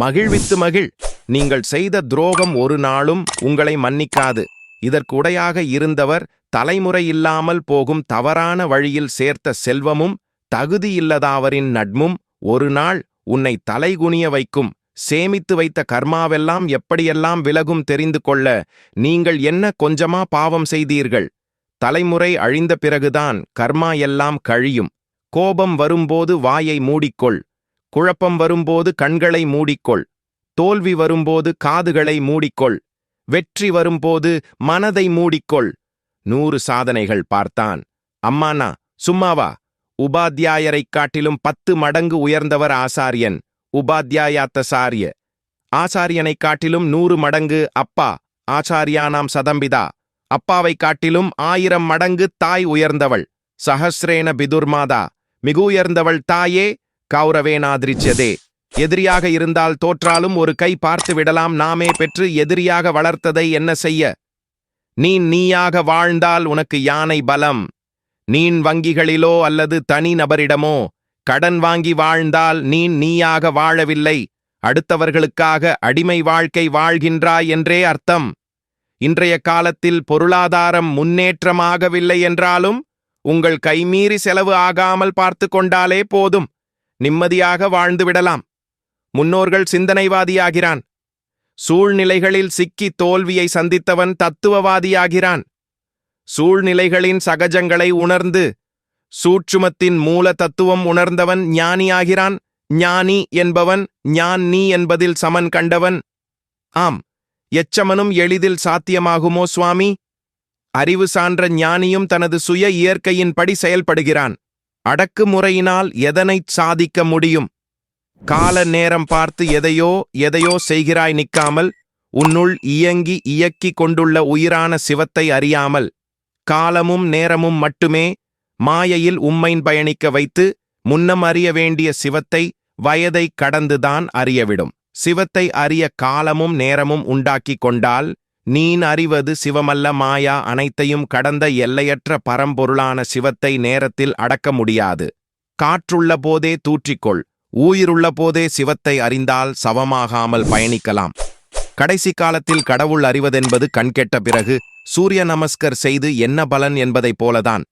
மகிழ்வித்து மகிழ். நீங்கள் செய்த துரோகம் ஒரு நாளும் உங்களை மன்னிக்காது. இதற்குடையாக இருந்தவர் தலைமுறை இல்லாமல் போகும் தவறான வழியில் சேர்த்த செல்வமும் தகுதியில்லதாவரின் நட்மும் ஒரு நாள் உன்னை தலைகுனிய வைக்கும். சேமித்து வைத்த கர்மாவெல்லாம் எப்படியெல்லாம் விலகும் தெரிந்து கொள்ள நீங்கள் என்ன கொஞ்சமா பாவம் செய்தீர்கள்? தலைமுறை அழிந்த பிறகுதான் கர்மா எல்லாம் கழியும். கோபம் வரும்போது வாயை மூடிக்கொள். குழப்பம் வரும்போது கண்களை மூடிக்கொள். தோல்வி வரும்போது காதுகளை மூடிக்கொள். வெற்றி வரும்போது மனதை மூடிக்கொள். நூறு சாதனைகள் பார்த்தான். அம்மானா சும்மாவா உபாத்தியாயரைக் காட்டிலும் பத்து மடங்கு உயர்ந்தவர் ஆசாரியன். உபாத்தியாயாத்தசாரிய ஆசாரியனைக் காட்டிலும் நூறு மடங்கு அப்பா. ஆச்சாரியானாம் சதம்பிதா. அப்பாவைக் காட்டிலும் ஆயிரம் மடங்கு தாய் உயர்ந்தவள். சஹஸ்ரேன பிதுர்மாதா. மிகு உயர்ந்தவள் தாயே. கௌரவேனாதிரிச்சதே எதிரியாக இருந்தால் தோற்றாலும் ஒரு கை பார்த்து விடலாம். நாமே பெற்று எதிரியாக வளர்த்ததை என்ன செய்ய? நீ நீயாக வாழ்ந்தால் உனக்கு யானை பலம். நீன் வங்கிகளிலோ அல்லது தனி நபரிடமோ கடன் வாங்கி வாழ்ந்தால் நீ நீயாக வாழவில்லை. அடுத்தவர்களுக்காக அடிமை வாழ்க்கை வாழ்கின்றாய் என்றே அர்த்தம். இன்றைய காலத்தில் பொருளாதாரம் முன்னேற்றமாகவில்லை என்றாலும் உங்கள் கைமீறி செலவு ஆகாமல் பார்த்து கொண்டாலே போதும். நிம்மதியாக வாழ்ந்துவிடலாம் முன்னோர்கள் சிந்தனைவாதியாகிறான். சூழ்நிலைகளில் சிக்கி தோல்வியை சந்தித்தவன் தத்துவவாதியாகிறான். சூழ்நிலைகளின் சகஜங்களை உணர்ந்து சூட்சுமத்தின் மூல தத்துவம் உணர்ந்தவன் ஞானியாகிறான். ஞானி என்பவன் ஞான் நீ என்பதில் சமன் கண்டவன். ஆம் எச்சமனும் எளிதில் சாத்தியமாகுமோ சுவாமி? அறிவு சான்ற ஞானியும் தனது சுய இயற்கையின்படி செயல்படுகிறான். அடக்குமுறையினால் எதனைச் சாதிக்க முடியும்? கால நேரம் பார்த்து எதையோ எதையோ செய்கிறாய் நிற்காமல் உன்னுள் இயங்கி இயக்கிக் கொண்டுள்ள உயிரான சிவத்தை அறியாமல் காலமும் நேரமும் மட்டுமே மாயையில் உம்மைன் பயணிக்க வைத்து முன்னம் அறிய வேண்டிய சிவத்தை வயதை கடந்துதான் அறியவிடும். சிவத்தை அறிய காலமும் நேரமும் உண்டாக்கிக் கொண்டால் நீன் அறிவது சிவமல்ல மாயா அனைத்தையும் கடந்த எல்லையற்ற பரம்பொருளான சிவத்தை நேரத்தில் அடக்க முடியாது. காற்றுள்ள போதே தூற்றிக்கொள் ஊயிருள்ள போதே சிவத்தை அறிந்தால் சவமாகாமல் பயணிக்கலாம். கடைசி காலத்தில் கடவுள் அறிவதென்பது கண்கெட்ட பிறகு சூரிய நமஸ்கர் செய்து என்ன பலன் என்பதைப் போலதான்.